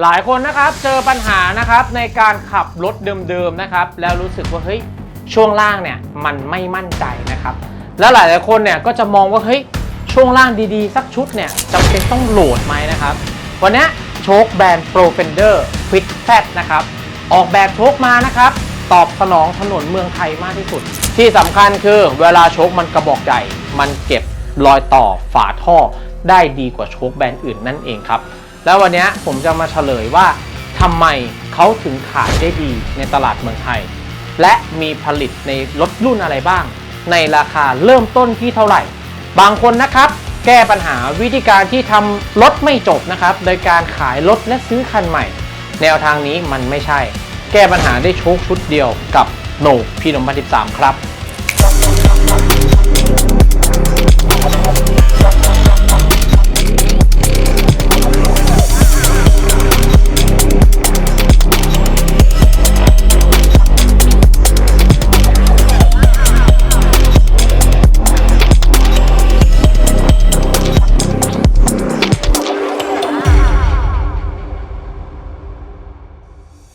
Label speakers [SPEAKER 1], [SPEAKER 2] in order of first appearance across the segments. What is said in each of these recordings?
[SPEAKER 1] หลายคนนะครับเจอปัญหานะครับในการขับรถเดิมๆนะครับ แล้วรู้สึกว่าเฮ้ยช่วงล่างเนี่ยมันไม่มั่นใจนะครับ แล้วหลายๆคนเนี่ยก็จะมองว่าเฮ้ยช่วงล่างดีๆ สักชุดเนี่ยจำเป็นต้องโหลดไหมนะครับ วันนี้โชคแบรนด์ Pro Fender Fit Fat นะครับออกแบบโชคมานะครับ ตอบสนองถนนเมืองไทยมากที่สุด ที่สำคัญคือเวลาโชคมันกระบอกใหญ่ มันเก็บรอยต่อฝาท่อได้ดีกว่าโชคแบรนด์อื่นนั่นเองครับ แล้ววันนี้ผมจะมาเฉลยว่าทำไมเขาถึงขายได้ดีในตลาดเมืองไทย และมีผลิตในรถรุ่นอะไรบ้าง ในราคาเริ่มต้นที่เท่าไหร่ บางคนนะครับ แก้ปัญหาวิธีการที่ทำรถไม่จบนะครับ โดยการขายรถและซื้อคันใหม่ แนวทางนี้มันไม่ใช่ แก้ปัญหาได้โชคชุดเดียวกับโหนกพี่นมพันธิสามครับ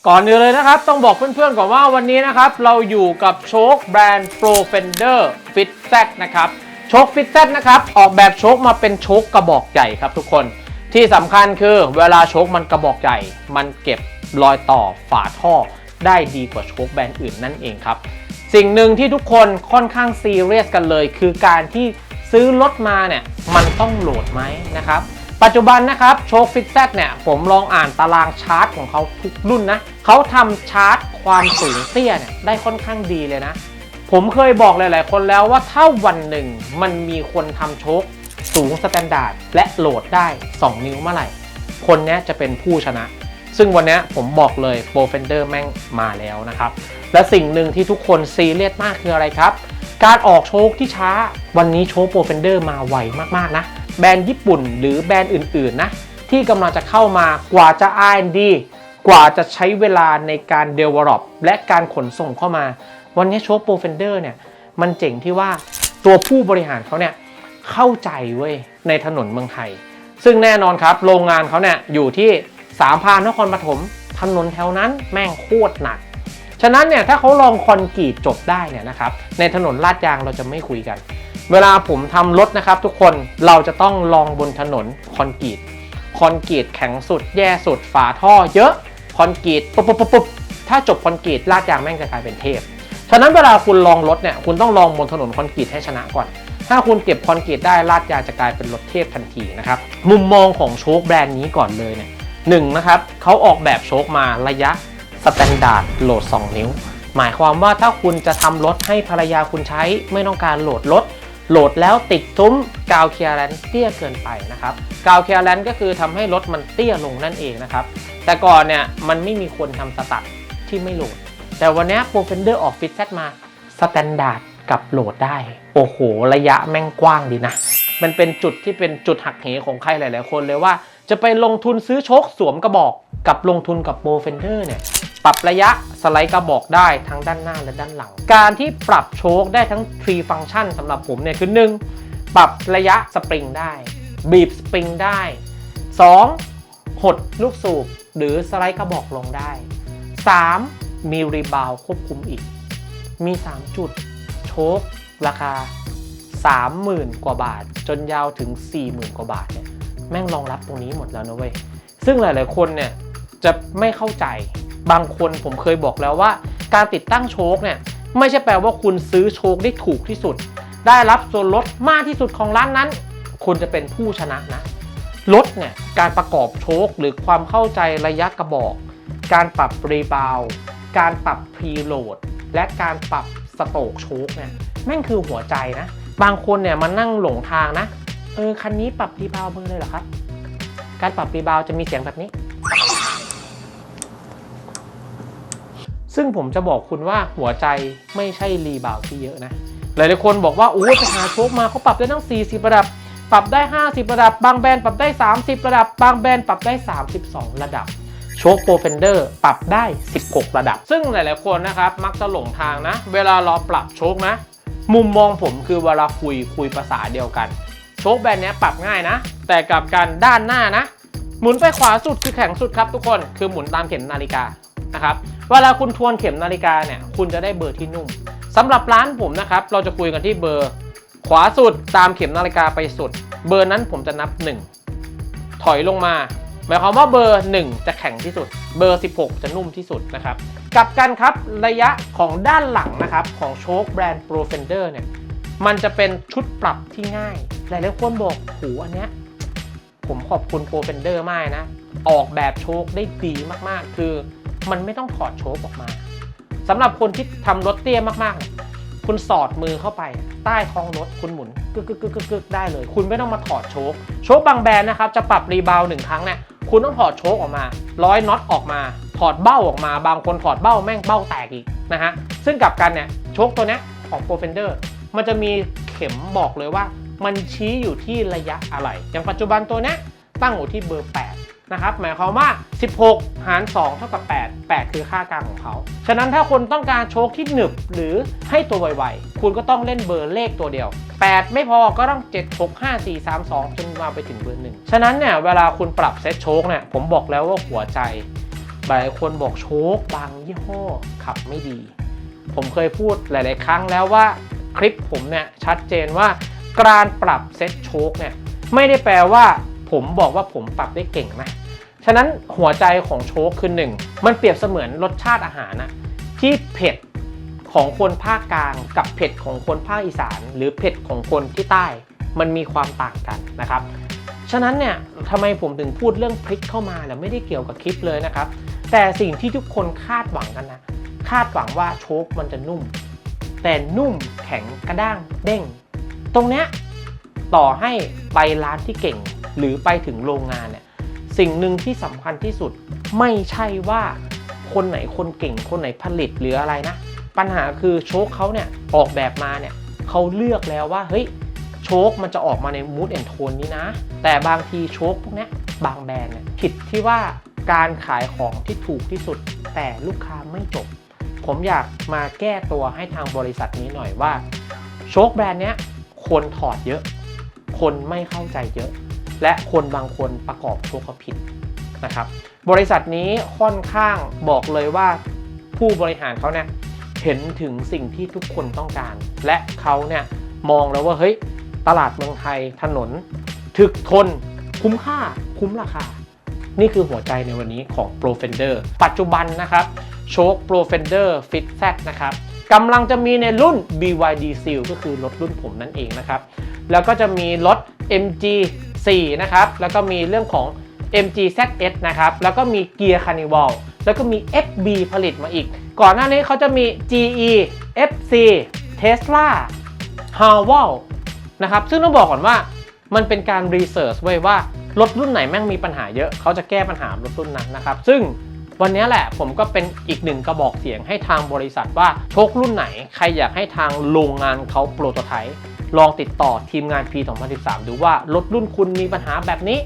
[SPEAKER 1] ก่อนอื่นเลยนะครับ ต้องบอกเพื่อนๆก่อนว่าวันนี้นะครับ เราอยู่กับโชคแบรนด์ Pro Fender Fit Z นะครับโชค Fit Z นะครับ ออกแบบโชคมาเป็นโชคกระบอกใหญ่ครับทุกคนที่สำคัญคือเวลาโชคมันกระบอกใหญ่ มันเก็บรอยต่อฝาท่อ ได้ดีกว่าโชคแบรนด์อื่นนั่นเองครับ สิ่งหนึ่งที่ทุกคนค่อนข้างซีเรียสกันเลย คือการที่ซื้อรถมาเนี่ยมันต้องโหลดไหมนะครับ ปัจจุบันนะครับโชคฟิตแซเนี่ยผมลองอ่านตารางชาร์ตของเขาทุกรุ่นนะเขาทำชาร์ตความสูงเตี้ยเนี่ยได้ค่อนข้างดีเลยนะ ผมเคยบอกหลาย ๆ คนแล้วว่าถ้าวันหนึ่งมันมีคนทำโชคสูงสแตนดาร์ดและโหลดได้ 2 นิ้วเมื่อไหร่ คนนี้จะเป็นผู้ชนะ ซึ่งวันนี้ผมบอกเลยโปรเฟนเดอร์แม่งมาแล้วนะครับ และสิ่งหนึ่งที่ทุกคนซีเรียสมากคืออะไรครับ การออกโชคที่ช้าวันนี้โชคโปรเฟนเดอร์มาไวมาก ๆ นะ แบรนด์ญี่ปุ่น หรือแบรนด์อื่นๆนะที่กำลังจะเข้ามากว่าจะ R&D กว่าจะใช้เวลาในการ develop และการขนส่งเข้ามา วันนี้โชคโปรเฟนเดอร์เนี่ยมันเจ๋งที่ว่าตัวผู้บริหารเขาเนี่ยเข้าใจเว้ยในถนนเมืองไทย ซึ่งแน่นอนครับโรงงานเขาเนี่ยอยู่ที่สามพรานนครปฐมถนนแถวนั้นแม่งโคตรหนัก ฉะนั้นเนี่ยถ้าเขาลองคอนกรีตจบได้เนี่ยนะครับในถนนลาดยางเราจะไม่คุยกัน เวลาผมทำรถนะครับทุกคนเราจะต้องลองบนถนนคอนกรีตคอนกรีตแข็งสุด แย่สุดฝาท่อเยอะคอนกรีตปุ๊บปุ๊บปุ๊บถ้าจบคอนกรีตลาดยางแม่งจะกลายเป็นเทพ ฉะนั้นเวลาคุณลองรถเนี่ยคุณต้องลองบนถนนคอนกรีตให้ชนะก่อน ถ้าคุณเก็บคอนกรีตได้ลาดยางจะกลายเป็นรถเทพทันทีนะครับมุมมองของโชคแบรนด์นี้ก่อนเลยเนี่ยหนึ่งนะครับเขาออกแบบโชคมาระยะสแตนดาร์ดโหลด 2 นิ้ว หมายความว่าถ้าคุณจะทำรถให้ภรรยาคุณใช้ไม่ต้องการโหลดรถ โหลดแล้วติดซุ้มกาวเคลียร์แลนเตี้ยเกินไปนะครับกาวเคลียร์แลนก็คือทำให้รถมันเตี้ยลงนั่นเองนะครับแต่ก่อนเนี่ยมันไม่มีคนทำสตัดที่ไม่โหลด แต่วันนี้โปรเฟนเดอร์ออกฟิตเซตมาสแตนดาร์ดกับโหลดได้ โอ้โห ระยะแม่งกว้างดีนะ มันเป็นจุดที่เป็นจุดหักเหของใครหลาย ๆ คนเลยว่า จะไปลงทุนซื้อโชคสวมกระบอกกับลงทุนกับโปรเฟนเดอร์เนี่ย ปรับระยะสไลด์กระบอกได้ทั้งด้านหน้าและด้านหลัง การที่ปรับโชคได้ทั้ง 3 ฟังก์ชันสำหรับผมเนี่ยคือ 1. ปรับระยะสปริงได้ บีบสปริงได้ 2. หดลูกสูบหรือสไลด์กระบอกลงได้ 3. มีรีบาวควบคุมอีก มี 3 จุดโชคราคา 30,000 กว่าบาท จนยาวถึง 40,000 กว่าบาทเนี่ยแม่งรองรับตรงนี้หมดแล้วนะเว้ย ซึ่งหลาย ๆ คนเนี่ยจะไม่เข้าใจ บางคนผมเคยบอกแล้วว่า การติดตั้งโชคเนี่ยไม่ใช่แปลว่าคุณซื้อโชคได้ถูกที่สุด ได้รับส่วนลดมากที่สุดของร้านนั้น คุณจะเป็นผู้ชนะนะรถเนี่ยการประกอบโชคหรือความเข้าใจระยะกระบอก การปรับรีบาวการปรับพรีโหลด และการปรับสโตกโชคเนี่ยแม่งคือหัวใจนะ บางคนเนี่ยมานั่งหลงทางนะเออคันนี้ปรับรีบาวด์มือเลยเหรอครับ การปรับรีบาวจะมีเสียงแบบนี้ ซึ่งผมจะบอกคุณว่าหัวใจไม่ใช่รีบาวที่เยอะนะ หลายๆคนบอกว่าโอ้ไปหาโชคมาเขาปรับได้ตั้ง 40 ระดับ ปรับได้ 50 ระดับ บางแบรนด์ปรับได้ 30 ระดับ บางแบรนด์ปรับได้ 32 ระดับโชคโปรเฟนเดอร์ปรับได้ 16 ระดับ ซึ่งหลาย ๆ คนนะครับมักจะหลงทางนะ เวลาเราปรับโชคนะ มุมมองผมคือเวลาคุยคุยภาษาเดียวกัน โชคแบรนด์นี้ปรับง่ายนะ แต่กับการด้านหน้านะ หมุนไปขวาสุดคือแข็งสุดครับทุกคน คือหมุนตามเข็มนาฬิกา นะครับเวลาคุณทวนเข็มนาฬิกาเนี่ยคุณจะได้เบอร์ที่นุ่มสำหรับร้านผมนะครับเราจะคุยกันที่เบอร์ขวาสุดตามเข็มนาฬิกาไปสุด เบอร์นั้นผมจะนับ 1 ถอยลงมา หมายความว่าเบอร์ 1 จะแข็งที่สุด เบอร์ 16 จะนุ่มที่สุดนะครับกลับกันครับระยะของด้านหลังนะครับของโชคแบรนด์ Pro Fender เนี่ยมันจะเป็นชุดปรับที่ง่าย หลายๆคนบอกหูอันเนี้ยผมขอบคุณ Pro Fender มากนะ ออกแบบโชคได้ดีมากๆ คือ มันไม่ต้องถอดโชคออกมาสำหรับคนที่ทำรถเตี้ยมากๆ คุณสอดมือเข้าไป ใต้ท้องรถคุณหมุนกึกกึกกึกกึกได้เลย คุณไม่ต้องมาถอดโชคโชคบางแบรนด์นะครับจะปรับรีบาวหนึ่งครั้งเนี่ยคุณต้องถอดโชคออกมา ร้อยน็อตออกมา ถอดเบ้าออกมา บางคนถอดเบ้าแม่งเบ้าแตกอีกนะฮะซึ่งกลับกันเนี่ยโชคตัวเนี้ยของ Pro Fender มันจะมีเข็มบอกเลยว่า มันชี้อยู่ที่ระยะอะไร อย่างปัจจุบันตัวเนี้ยตั้งอยู่ที่เบอร์ 8 นะครับหมายความว่า 16 หาร 2 เท่ากับ 8 8 คือค่ากลางของเขา ฉะนั้นถ้าคนต้องการโชคที่หนึบหรือให้ตัวไวๆ คุณก็ต้องเล่นเบอร์เลขตัวเดียว 8 ไม่พอก็ต้อง 7 6 5 4 3 2 จนมาไปถึงเบอร์1ฉะนั้นเนี่ยเวลาคุณปรับเซตโชคเนี่ยผมบอกแล้วว่าหัวใจหลายคนบอกโชคบางยี่ห้อขับไม่ดี ผมเคยพูดหลาย ๆ ครั้งแล้วว่าคลิปผมเนี่ยชัดเจนว่าการปรับเซตโชคเนี่ยไม่ได้แปลว่า ผมบอกว่าผมปรับได้เก่งนะฉะนั้นหัวใจของโชคคือหนึ่งมันเปรียบเสมือนรสชาติอาหารนะที่เผ็ดของคนภาคกลางกับเผ็ดของคนภาคอีสาน หรือเผ็ดของคนที่ใต้ มันมีความต่างกันนะครับ ฉะนั้นเนี่ยทำไมผมถึงพูดเรื่องพริกเข้ามาเนี่ยไม่ได้เกี่ยวกับคลิปเลยนะครับ แต่สิ่งที่ทุกคนคาดหวังกันนะคาดหวังว่าโชคมันจะนุ่ม แต่นุ่มแข็งกระด้างเด้ง ตรงเนี้ยต่อให้ไปร้านที่เก่ง หรือไปถึงโรงงานเนี่ยสิ่งหนึ่งที่สำคัญที่สุดไม่ใช่ว่าคนไหนคนเก่งคนไหนผลิตหรืออะไรนะ ปัญหาคือโชคเขาเนี่ยออกแบบมาเนี่ยเขาเลือกแล้วว่าเฮ้ยโชคมันจะออกมาในมูดแอนโทนนี้นะ แต่บางทีโชคพวกนี้บางแบรนด์เนี่ยผิดที่ว่าการขายของที่ถูกที่สุด แต่ลูกค้าไม่จบ ผมอยากมาแก้ตัวให้ทางบริษัทนี้หน่อยว่า โชคแบรนด์เนี้ยคนถอดเยอะ คนไม่เข้าใจเยอะ และคนบางคนประกอบโชคเขาผิดนะครับ บริษัทนี้ค่อนข้างบอกเลยว่าผู้บริหารเขาเนี่ยเห็นถึงสิ่งที่ทุกคนต้องการ และเขาเนี่ยมองแล้วว่าเฮ้ยตลาดเมืองไทยถนน ถึกทน คุ้มค่า คุ้มราคา นี่คือหัวใจในวันนี้ของ Pro Fender ปัจจุบันนะครับโชค Pro Fender Fit Z นะครับกำลังจะมีในรุ่น BYD Seal ก็คือรถรุ่นผมนั่นเองนะครับ แล้วก็จะมีรถ MG 4 นะครับ แล้วก็มีเรื่องของ MG ZS นะครับ แล้วก็มีเกียร์ Carnival แล้วก็มี FB ผลิตมาอีก ก่อนหน้านี้เขาจะมี GE FC Tesla h a w a l นะครับ ซึ่งต้องบอกก่อนว่ามันเป็นการรีเสิร์ชไว้ว่ารถรุ่นไหนแม่งมีปัญหาเยอะเขาจะแก้ปัญหารถรุ่นนั้นนะครับ ซึ่งวันนี้แหละผมก็เป็นอีกหนึ่งกระบอกเสียงให้ทางบริษัทว่าโชครุ่นไหน ใครอยากให้ทางโรงงานเขาโปรโตไทป์ ลองติดต่อทีมงาน P 2013ดูว่ารถรุ่นคุณมีปัญหาแบบนี้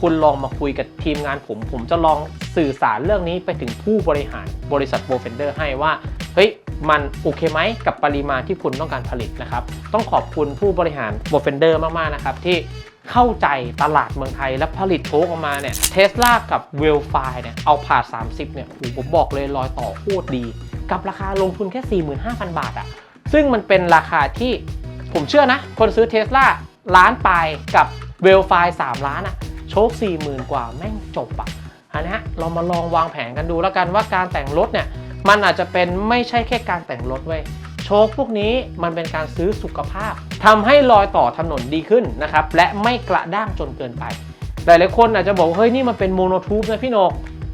[SPEAKER 1] คุณลองมาคุยกับทีมงานผม ผมจะลองสื่อสารเรื่องนี้ไปถึงผู้บริหารบริษัทโบเฟนเดอร์ให้ว่า เฮ้ยมันโอเคไหมกับปริมาณที่คุณต้องการผลิตนะครับ ต้องขอบคุณผู้บริหารโบเฟนเดอร์มากๆนะครับที่เข้าใจตลาดเมืองไทยและผลิตโชคออกมาเนี่ยเทสลากับเวลไฟเนี่ยเอาผ่า 30 เนี่ยอ้โหผมบอกเลยรอยต่อโคตรดี กับราคาลงทุนแค่ 45,000 บาทอะซึ่งมันเป็นราคาที่ ผมเชื่อนะ คนซื้อเทสลาล้านปลายกับเวลไฟ3ล้านอะโชค40,000กว่าแม่งจบอะอันนี้เรามาลองวางแผนกันดูแล้วกันว่าการแต่งรถเนี่ย มันอาจจะเป็นไม่ใช่แค่การแต่งรถเว้ยโชคพวกนี้มันเป็นการซื้อสุขภาพทำให้รอยต่อถนนดีขึ้นนะครับ และไม่กระด้างจนเกินไปหลายๆคนอาจจะบอกเฮ้ยนี่มันเป็นโมโนทูบนะพี่นก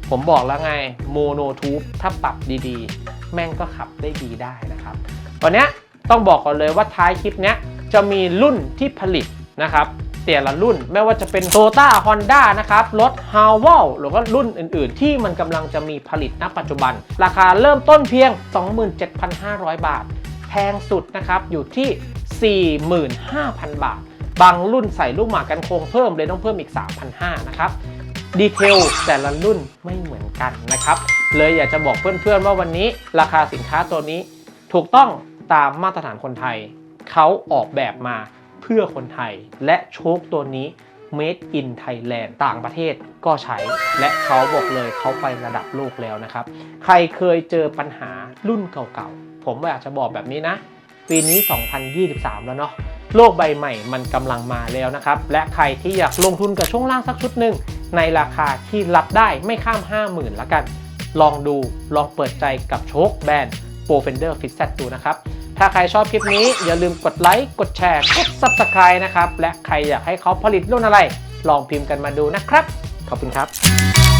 [SPEAKER 1] ผมบอกแล้วไงโมโนทูบถ้าปรับดีๆ แม่งก็ขับได้ดีได้นะครับ วันเนี้ย ต้องบอกก่อนเลยว่าท้ายคลิปนี้จะมีรุ่นที่ผลิตนะครับแต่ละรุ่นไม่ว่าจะเป็น t o y o t a Honda นะครับรถ h a w a l หรือว่ารุ่นอื่นๆ ที่มันกำลังจะมีผลิตณปัจจุบัน ราคาเริ่มต้นเพียง 27,500 บาท แพงสุดนะครับอยู่ที่ 45,000 บาท บางรุ่นใส่ลูกหมากกันโครงเพิ่มเลยต้องเพิ่มอีก 3,500 นะครับดีเทลแต่ละรุ่นไม่เหมือนกันนะครับ เลยอยากจะบอกเพื่อนๆว่าวันนี้ราคาสินค้าตัวนี้ถูกต้อง ตามมาตรฐานคนไทย เขาออกแบบมาเพื่อคนไทย และโชคตัวนี้ Made in Thailand ต่างประเทศก็ใช้ และเขาบอกเลยเขาไประดับโลกแล้วนะครับ ใครเคยเจอปัญหารุ่นเก่าๆ ผมอยากจะบอกแบบนี้นะ ปีนี้ 2023 แล้วเนาะโลกใบใหม่มันกำลังมาแล้วนะครับ และใครที่อยากลงทุนกับช่วงล่างสักชุดหนึ่งในราคาที่รับได้ไม่ข้าม 50,000ละกัน ลองดูลองเปิดใจกับโชคแบรนด์ Pro Fender Fit Set ดูนะครับ ถ้าใครชอบคลิปนี้อย่าลืมกดไลค์ กดแชร์ กด Subscribe นะครับ และใครอยากให้เขาผลิตรุ่นอะไร ลองพิมพ์กันมาดูนะครับ ขอบคุณครับ